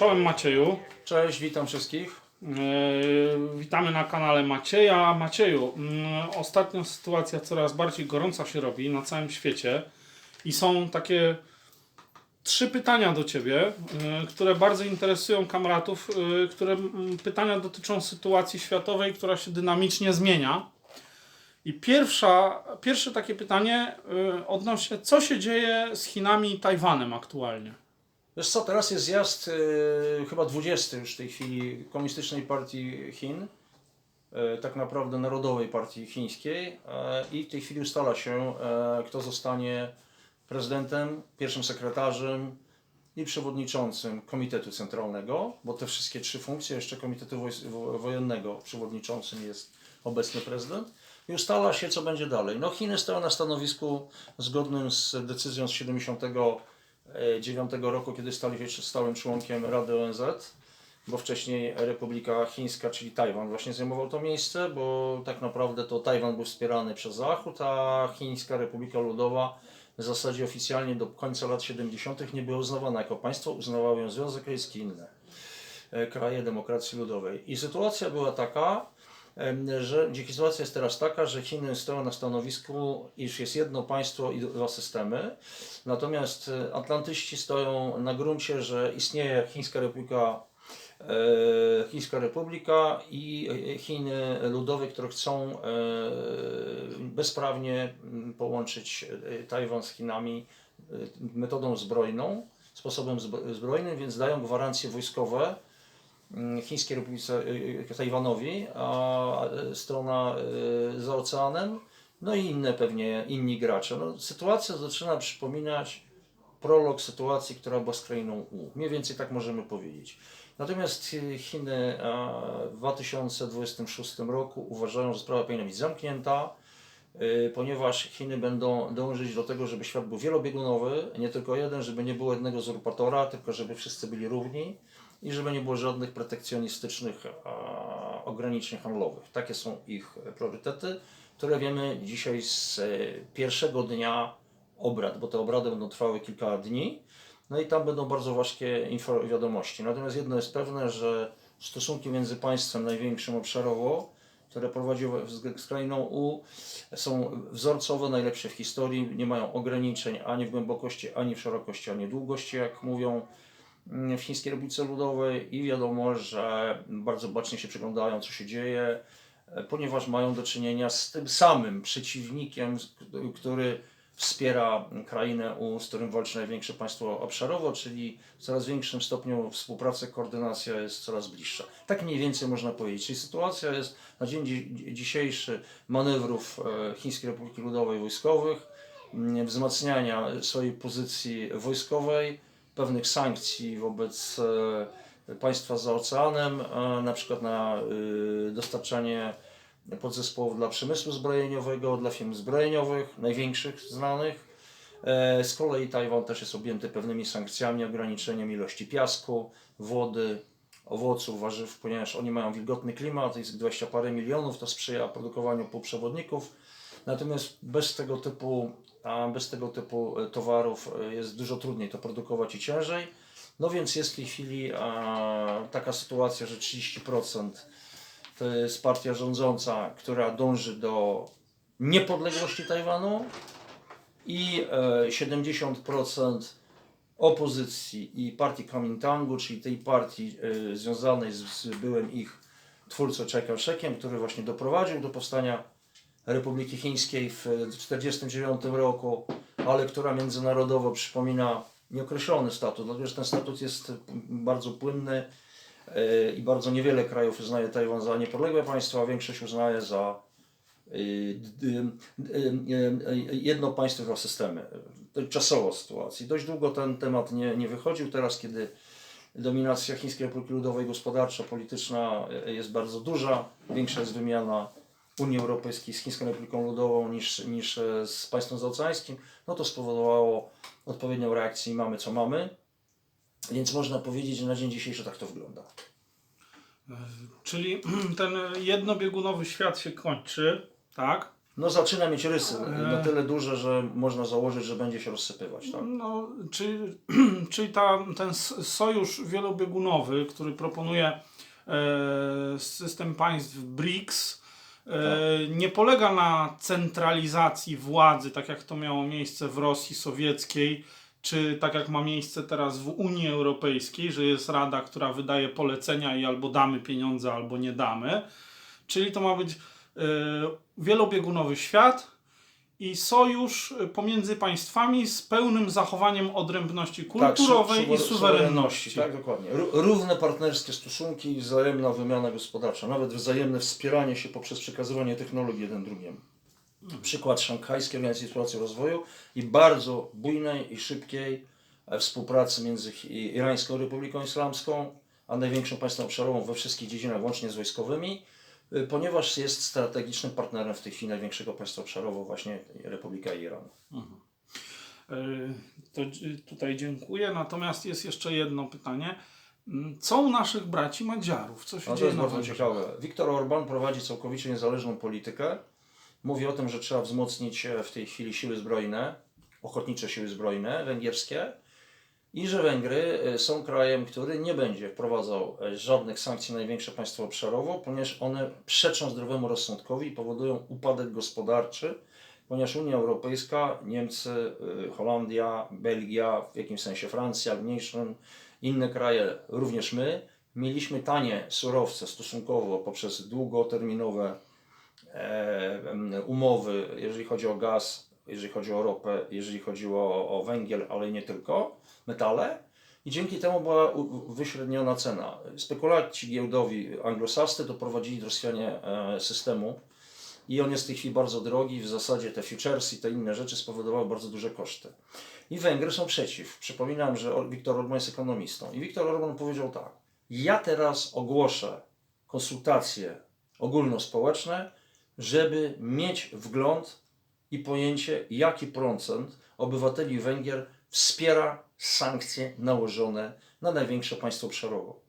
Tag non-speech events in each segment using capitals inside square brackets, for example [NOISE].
Czołem Macieju. Cześć, witam wszystkich. Yy, witamy na kanale Macieja. Macieju, mm, ostatnio sytuacja coraz bardziej gorąca się robi na całym świecie i są takie trzy pytania do Ciebie, yy, które bardzo interesują kamratów, yy, które mm, pytania dotyczą sytuacji światowej, która się dynamicznie zmienia. I pierwsza, pierwsze takie pytanie odnośnie, co się dzieje z Chinami i Tajwanem aktualnie? Wiesz co, teraz jest zjazd y, chyba 20 już w tej chwili Komunistycznej Partii Chin, y, tak naprawdę Narodowej Partii Chińskiej y, i w tej chwili ustala się, y, kto zostanie prezydentem, pierwszym sekretarzem i przewodniczącym Komitetu Centralnego, bo te wszystkie trzy funkcje, jeszcze Komitetu Wojennego przewodniczącym jest obecny prezydent. I ustala się, co będzie dalej. No Chiny stoją na stanowisku zgodnym z decyzją z 79 roku, kiedy stali się stałym członkiem Rady ONZ, bo wcześniej Republika Chińska, czyli Tajwan właśnie zajmował to miejsce, bo tak naprawdę to Tajwan był wspierany przez Zachód, a Chińska Republika Ludowa w zasadzie oficjalnie do końca lat 70. nie była uznawana jako państwo, uznawał ją Związek Radziecki inne e, kraje demokracji ludowej. I sytuacja była taka, że dzięki sytuacja jest teraz taka, że Chiny stoją na stanowisku, iż jest jedno państwo i dwa systemy. Natomiast e, Atlantyści stoją na gruncie, że istnieje Chińska Republika, e, Chińska Republika i e, Chiny Ludowe, które chcą bezprawnie połączyć Tajwan z Chinami metodą zbrojną, sposobem zbro- zbrojnym, więc dają gwarancje wojskowe Chińskiej Republice e, Tajwanowi, a e, strona e, za oceanem, no i inne pewnie inni gracze. No, sytuacja zaczyna przypominać prolog sytuacji, która była z krainą U. Mniej więcej tak możemy powiedzieć. Natomiast e, Chiny w 2026 roku uważają, że sprawa powinna być zamknięta, ponieważ Chiny będą dążyć do tego, żeby świat był wielobiegunowy, nie tylko jeden, żeby nie było jednego uzurpatora, tylko żeby wszyscy byli równi i żeby nie było żadnych protekcjonistycznych a, ograniczeń handlowych. Takie są ich priorytety, które wiemy dzisiaj z e, pierwszego dnia obrad, bo te obrady będą trwały kilka dni. No i tam będą bardzo ważkie info- wiadomości. Natomiast jedno jest pewne, że stosunki między państwem największym obszarowo, które prowadziły z, krainą U, są wzorcowe, najlepsze w historii, nie mają ograniczeń ani w głębokości, ani w szerokości, ani długości, jak mówią w Chińskiej Republice Ludowej i wiadomo, że bardzo bacznie się przyglądają, co się dzieje, ponieważ mają do czynienia z tym samym przeciwnikiem, który wspiera krainę, z którym walczy największe państwo obszarowo, czyli w coraz większym stopniu współpraca, koordynacja jest coraz bliższa. Tak mniej więcej można powiedzieć. Czyli sytuacja jest na dzień dzi- dzisiejszy manewrów e, Chińskiej Republiki Ludowej wojskowych, wzmacniania swojej pozycji wojskowej, pewnych sankcji wobec e, państwa za oceanem, e, na przykład na y, dostarczanie podzespołów dla przemysłu zbrojeniowego, dla firm zbrojeniowych, największych znanych. E, Z kolei Tajwan też jest objęty pewnymi sankcjami, ograniczeniem ilości piasku, wody, owoców, warzyw, ponieważ oni mają wilgotny klimat, jest 20 parę milionów, to sprzyja produkowaniu półprzewodników. Natomiast bez tego typu, bez tego typu e, towarów e, jest dużo trudniej to produkować i ciężej. No więc jest w tej chwili taka sytuacja, że 30% to jest partia rządząca, która dąży do niepodległości Tajwanu i e, 70% opozycji i partii Kuomintangu, czyli tej partii e, związanej z, byłym ich twórcą Chiang Kai-shekiem, który właśnie doprowadził do powstania Republiki Chińskiej w 1949 roku, ale która międzynarodowo przypomina nieokreślony statut, dlatego że ten statut jest bardzo płynny e, i bardzo niewiele krajów uznaje Tajwan za niepodległe państwo, a większość uznaje za y, y, jedno państwo, dwa systemy. Czasowo sytuacji. Dość długo ten temat nie, nie wychodził. Teraz, kiedy dominacja Chińskiej Republiki Ludowej gospodarcza, polityczna jest bardzo duża, większa jest wymiana Unii Europejskiej z Chińską Republiką Ludową niż, niż e, z państwem zaoceańskim, no to spowodowało odpowiednią reakcję i mamy co mamy. Więc można powiedzieć, że na dzień dzisiejszy tak to wygląda. Czyli [CLEARS THROAT] ten jednobiegunowy świat się kończy, tak? No zaczyna mieć rysy E. na tyle duże, że można założyć, że będzie się rozsypywać. Tak? No, czy, [CLEARS THROAT] czyli ta, ten sojusz wielobiegunowy, który proponuje e, system państw BRICS, e, nie polega na centralizacji władzy, tak jak to miało miejsce w Rosji sowieckiej, czy tak jak ma miejsce teraz w Unii Europejskiej, że jest rada, która wydaje polecenia i albo damy pieniądze, albo nie damy. Czyli to ma być e, wielobiegunowy świat, i sojusz pomiędzy państwami z pełnym zachowaniem odrębności kulturowej su- i suwer- suwerenności. Tak, dokładnie. Ró- Równe partnerskie stosunki i wzajemna wymiana gospodarcza, nawet wzajemne wspieranie się poprzez przekazywanie technologii jeden drugiemu. Przykład Szanghajskiej Organizacji Współpracy i Rozwoju i bardzo bujnej i szybkiej e, współpracy między Irańską Republiką Islamską a największą państwem obszarową we wszystkich dziedzinach, łącznie z wojskowymi, ponieważ jest strategicznym partnerem w tej chwili największego państwa obszarowo, właśnie Republika Iran. E, To tutaj dziękuję. Natomiast jest jeszcze jedno pytanie. Mm, Co u naszych braci Madziarów? Co się No to dzieje jest na bardzo ciekawe. Viktor Orban prowadzi całkowicie niezależną politykę. Mówi o tym, że trzeba wzmocnić e, w tej chwili siły zbrojne, ochotnicze siły zbrojne węgierskie i że Węgry e, są krajem, który nie będzie wprowadzał e, żadnych sankcji na największe państwo obszarowo, ponieważ one przeczą zdrowemu rozsądkowi i powodują upadek gospodarczy, ponieważ Unia Europejska, Niemcy, y, Holandia, Belgia, w jakimś sensie Francja, w mniejszym, inne kraje, również my, mieliśmy tanie surowce stosunkowo poprzez długoterminowe e, umowy, jeżeli chodzi o gaz, jeżeli chodzi o ropę, jeżeli chodziło o, o węgiel, ale nie tylko, metale. I dzięki temu była wyśredniona cena. Spekulaci giełdowi anglosascy doprowadzili do rozchwiania e, systemu i on jest w tej chwili bardzo drogi. W zasadzie te futures i te inne rzeczy spowodowały bardzo duże koszty. I Węgry są przeciw. Przypominam, że Or- Viktor Orban jest ekonomistą. I Viktor Orban powiedział tak: Ja teraz ogłoszę konsultacje ogólnospołeczne, żeby mieć wgląd i pojęcie, jaki procent obywateli Węgier wspiera sankcje nałożone na największe państwo obszarowo.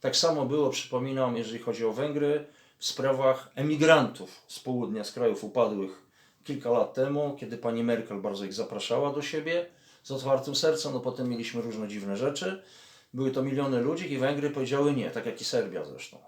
Tak samo było, przypominam, jeżeli chodzi o Węgry, w sprawach emigrantów z południa, z krajów upadłych kilka lat temu, kiedy pani Merkel bardzo ich zapraszała do siebie z otwartym sercem, no potem mieliśmy różne dziwne rzeczy. Były to miliony ludzi i Węgry powiedziały nie, tak jak i Serbia zresztą.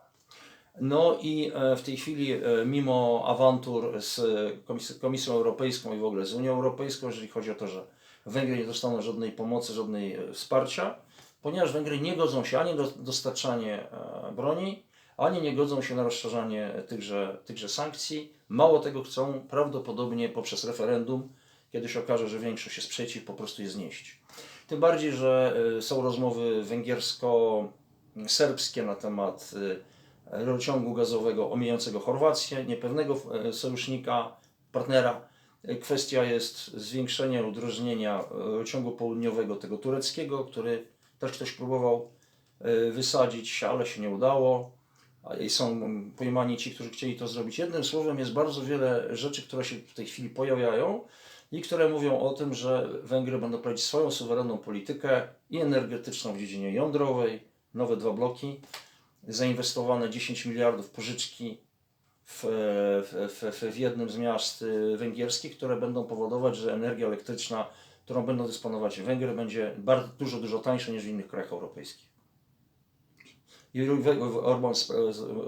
No i e, w tej chwili, e, mimo awantur z Komis- Komisją Europejską i w ogóle z Unią Europejską, jeżeli chodzi o to, że Węgry nie dostaną żadnej pomocy, żadnej e, wsparcia, ponieważ Węgry nie godzą się ani do dostarczanie e, broni, ani nie godzą się na rozszerzanie tychże, tychże sankcji. Mało tego chcą prawdopodobnie poprzez referendum, kiedy się okaże, że większość jest przeciw, po prostu je znieść. Tym bardziej, że e, są rozmowy węgiersko-serbskie na temat rurociągu gazowego omijającego Chorwację, niepewnego sojusznika, partnera. Kwestia jest zwiększenia udrożnienia e, rurociągu południowego, tego tureckiego, który też ktoś próbował e, wysadzić, ale się nie udało. I są pojmani ci, którzy chcieli to zrobić. Jednym słowem jest bardzo wiele rzeczy, które się w tej chwili pojawiają i które mówią o tym, że Węgry będą prowadzić swoją suwerenną politykę i energetyczną w dziedzinie jądrowej, nowe dwa bloki, zainwestowane 10 miliardów pożyczki w, w, w, jednym z miast y, węgierskich, które będą powodować, że energia elektryczna, którą będą dysponować Węgry, będzie bardzo, dużo, dużo tańsza niż w innych krajach europejskich. I Orban z-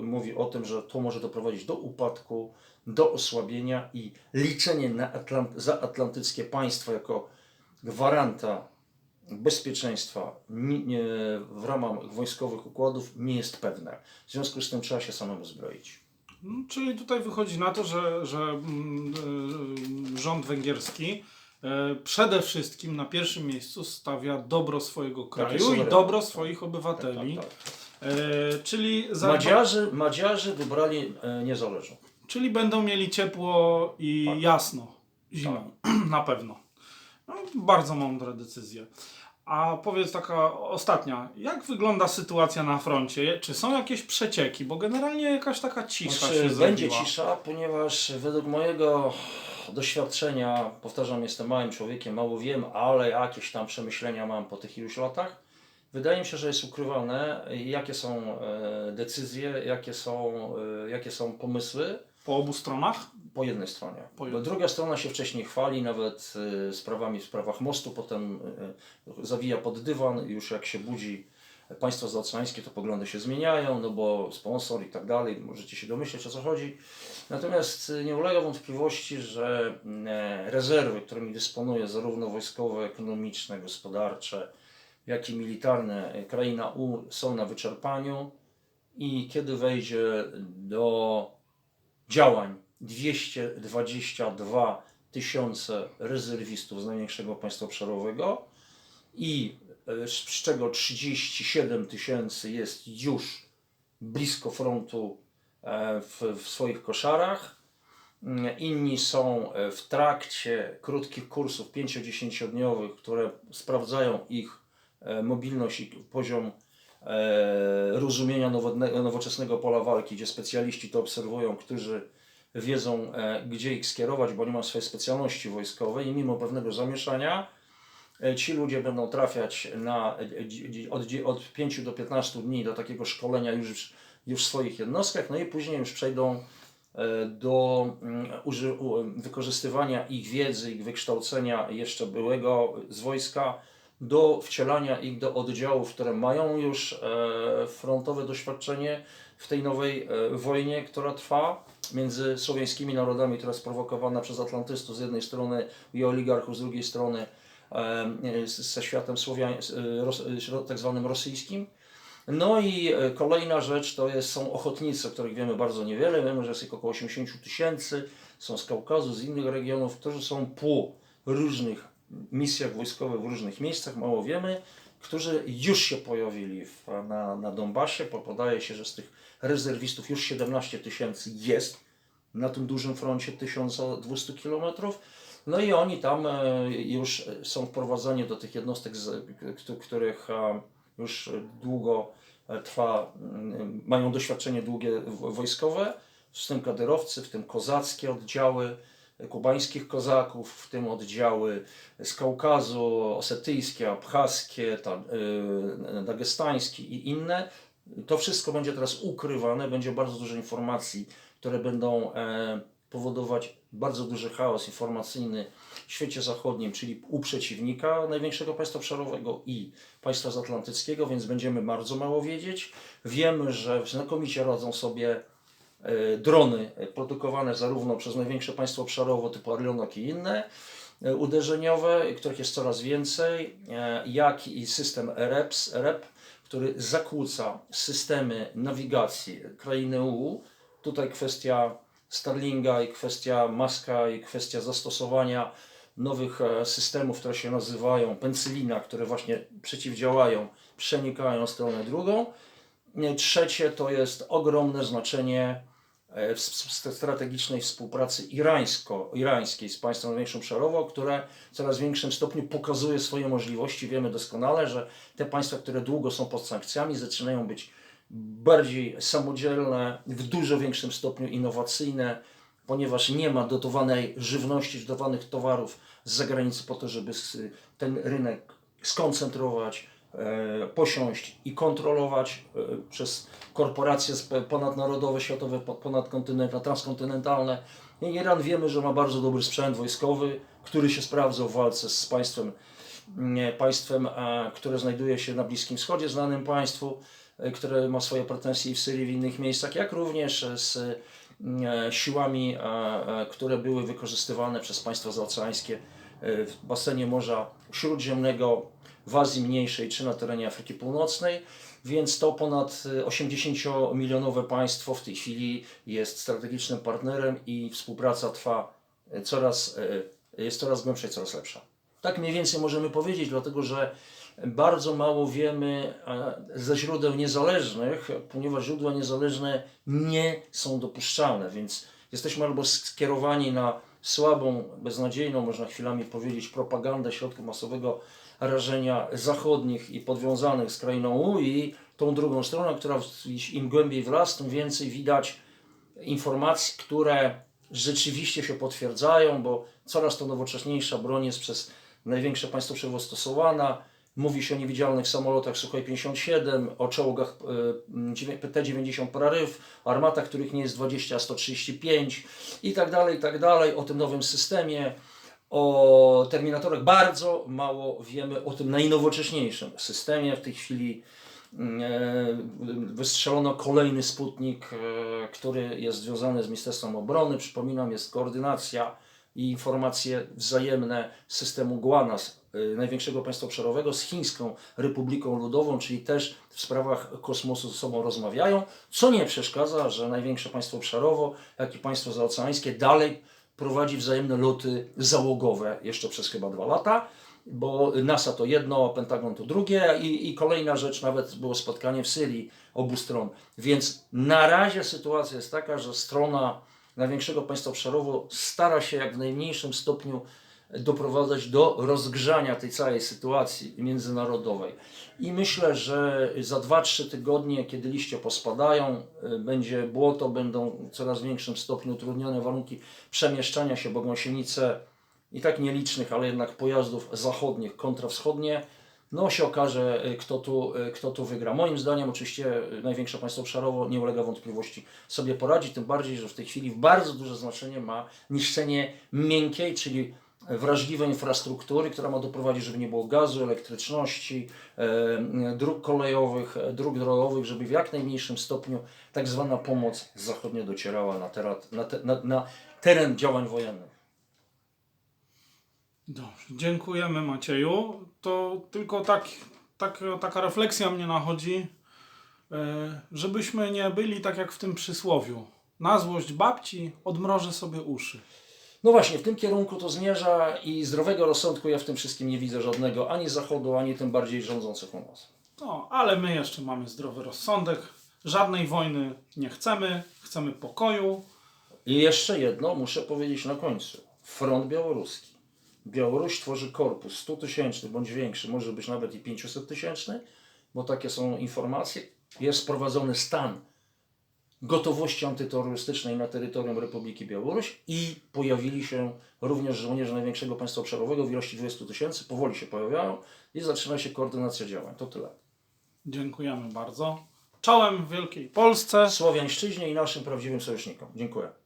mówi o tym, że to może doprowadzić do upadku, do osłabienia i liczenie na Atlant- zaatlantyckie państwa jako gwaranta bezpieczeństwa w ramach wojskowych układów nie jest pewne. W związku z tym trzeba się samemu zbroić. Czyli tutaj wychodzi na to, że, że mm, y, rząd węgierski e, przede wszystkim na pierwszym miejscu stawia dobro swojego kraju i dobro swoich obywateli. Tak, tak, tak. E, czyli, za, Madziarzy, Madziarzy wybrali e, niezależną. czyli będą mieli ciepło i Tak. jasno zimą, [CLEARS THROAT] na pewno. No, bardzo mądre decyzje. A powiedz taka ostatnia, jak wygląda sytuacja na froncie? Czy są jakieś przecieki? Bo generalnie jakaś taka cisza Znaczy, się będzie zrobiła. cisza, ponieważ według mojego doświadczenia, powtarzam, jestem małym człowiekiem, mało wiem, ale jakieś tam przemyślenia mam po tych iluś latach. Wydaje mi się, że jest ukrywane, jakie są e, decyzje, jakie są, e, jakie są pomysły Po obu stronach? po jednej stronie. Po jednej. druga strona się wcześniej chwali nawet e, sprawami w sprawach mostu, potem e, zawija pod dywan i już jak się budzi państwo zaoceańskie, to poglądy się zmieniają, no bo sponsor i tak dalej, możecie się domyśleć o co chodzi. Natomiast e, nie ulega wątpliwości, że e, rezerwy, którymi dysponuje zarówno wojskowe, ekonomiczne, gospodarcze, jak i militarne e, kraina U są na wyczerpaniu i kiedy wejdzie do działań 222 tysiące rezerwistów z największego państwa obszarowego i e, z czego 37 tysięcy jest już blisko frontu e, w, w swoich koszarach. Mm, Inni są e, w trakcie krótkich kursów 5-10-dniowych, które sprawdzają ich mobilność i poziom rozumienia nowodne- nowoczesnego pola walki, gdzie specjaliści to obserwują, którzy wiedzą, e, gdzie ich skierować, bo nie mają swojej specjalności wojskowej i mimo pewnego zamieszania e, ci ludzie będą trafiać na, e, od, od 5 do 15 dni do takiego szkolenia już, już w swoich jednostkach, no i później już przejdą e, do mm, wykorzystywania ich wiedzy, ich wykształcenia jeszcze byłego z wojska, do wcielania ich do oddziałów, które mają już e, frontowe doświadczenie w tej nowej e, wojnie, która trwa między słowiańskimi narodami, która jest prowokowana przez atlantystów z jednej strony i oligarchów z drugiej strony e, ze światem słowiań, tak zwanym rosyjskim. No i kolejna rzecz to jest, są ochotnicy, o których wiemy bardzo niewiele. Wiemy, że jest ich około 80 tysięcy, są z Kaukazu, z innych regionów, którzy są po różnych misjach wojskowych w różnych miejscach, mało wiemy, którzy już się pojawili w, na, na Donbasie. Po- Podaje się, że z tych rezerwistów już 17 tysięcy jest na tym dużym froncie 1200 km. No i oni tam e, już są wprowadzeni do tych jednostek, których e, już długo e, trwa, mm, mają doświadczenie długie wojskowe, w tym kadyrowcy, w tym kozackie oddziały kubańskich kozaków, w tym oddziały z Kaukazu, osetyjskie, abchaskie, ta, y, dagestańskie i inne. To wszystko będzie teraz ukrywane, będzie bardzo dużo informacji, które będą e, powodować bardzo duży chaos informacyjny w świecie zachodnim, czyli u przeciwnika największego państwa obszarowego i państwa zatlantyckiego, więc będziemy bardzo mało wiedzieć. Wiemy, że znakomicie radzą sobie drony e, produkowane zarówno przez największe państwo obszarowo typu Orlonok i inne, e, uderzeniowe, których jest coraz więcej, e, jak i system REPS, REP, który zakłóca systemy nawigacji krainy EU. Tutaj kwestia Starlinga i kwestia Maska i kwestia zastosowania nowych systemów, które się nazywają Pencylina, które właśnie przeciwdziałają, przenikają stronę drugą. Trzecie to jest ogromne znaczenie e, strategicznej współpracy irańsko-irańskiej z państwem największym obszarowo, które w coraz większym stopniu pokazuje swoje możliwości. Wiemy doskonale, że te państwa, które długo są pod sankcjami, zaczynają być bardziej samodzielne, w dużo większym stopniu innowacyjne, ponieważ nie ma dotowanej żywności, dotowanych towarów z zagranicy po to, żeby ten rynek skoncentrować, posiąść i kontrolować e, przez korporacje ponadnarodowe, światowe, po- ponadkontynentalne, transkontynentalne. Iran wiemy, że ma bardzo dobry sprzęt wojskowy, który się sprawdza w walce z państwem, państwem, e, które znajduje się na Bliskim Wschodzie, znanym państwu, e, które ma swoje pretensje w Syrii, w innych miejscach, jak również e, z e, siłami, e, e, które były wykorzystywane przez państwa zaoceańskie e, w basenie Morza Śródziemnego, w Azji Mniejszej czy na terenie Afryki Północnej. Więc to ponad e, 80-milionowe państwo w tej chwili jest strategicznym partnerem i współpraca trwa e, coraz, e, jest coraz głębsza i coraz lepsza. Tak mniej więcej możemy powiedzieć, dlatego że bardzo mało wiemy e, ze źródeł niezależnych, ponieważ źródła niezależne nie są dopuszczalne, więc jesteśmy albo skierowani na słabą, beznadziejną, można chwilami powiedzieć, propagandę środków masowego rażenia zachodnich i podwiązanych z krainą U i tą drugą stroną, która im głębiej w las, tym więcej widać informacji, które rzeczywiście się potwierdzają, bo coraz to nowocześniejsza broń jest przez największe państwo przewo stosowana. Mówi się o niewidzialnych samolotach Suchoj 57, o czołgach y, PT-90 Praryw, armatach, których nie jest 20, a 135 i tak dalej, i tak dalej, o tym nowym systemie, o terminatorach. Bardzo mało wiemy o tym najnowocześniejszym systemie. W tej chwili e, wystrzelono kolejny Sputnik, e, który jest związany z Ministerstwem Obrony. Przypominam, jest koordynacja i informacje wzajemne systemu GLONASS, e, największego państwa obszarowego, z Chińską Republiką Ludową, czyli też w sprawach kosmosu ze sobą rozmawiają, co nie przeszkadza, że największe państwo obszarowo, jak i państwo zaoceańskie dalej prowadzi wzajemne loty załogowe jeszcze przez chyba dwa lata, bo NASA to jedno, Pentagon to drugie i, i kolejna rzecz, nawet było spotkanie w Syrii obu stron. Więc na razie sytuacja jest taka, że strona największego państwa obszarowo stara się jak w najmniejszym stopniu doprowadzać do rozgrzania tej całej sytuacji międzynarodowej. I myślę, że za 2-3 tygodnie, kiedy liście pospadają, y, będzie błoto, będą w coraz większym stopniu utrudnione warunki przemieszczania się, bo gąsienice i tak nielicznych, ale jednak pojazdów zachodnich kontra wschodnie, no się okaże, y, kto tu, y, kto tu wygra. Moim zdaniem oczywiście największe państwo obszarowo nie ulega wątpliwości sobie poradzi, tym bardziej, że w tej chwili bardzo duże znaczenie ma niszczenie miękkiej, czyli wrażliwej infrastruktury, która ma doprowadzić, żeby nie było gazu, elektryczności, e, dróg kolejowych, e, dróg drogowych, żeby w jak najmniejszym stopniu tak zwana pomoc zachodnia docierała na, na, na, na teren działań wojennych. Dobrze, dziękujemy Macieju. To tylko tak, tak, taka refleksja mnie nachodzi, e, żebyśmy nie byli tak jak w tym przysłowiu. Na złość babci odmrożę sobie uszy. No właśnie, w tym kierunku to zmierza i zdrowego rozsądku ja w tym wszystkim nie widzę żadnego, ani Zachodu, ani tym bardziej rządzących u nas. No, ale my jeszcze mamy zdrowy rozsądek. Żadnej wojny nie chcemy, chcemy pokoju. I jeszcze jedno muszę powiedzieć na końcu. Front białoruski. Białoruś tworzy korpus 100 tysięczny bądź większy, może być nawet i 500 tysięczny, bo takie są informacje. Jest wprowadzony stan gotowości antyterrorystycznej na terytorium Republiki Białoruś i pojawili się również żołnierze największego państwa obszarowego w ilości 20 tysięcy, powoli się pojawiają i zaczyna się koordynacja działań. To tyle. Dziękujemy bardzo. Czołem w Wielkiej Polsce. Słowiańszczyźnie i naszym prawdziwym sojusznikom. Dziękuję.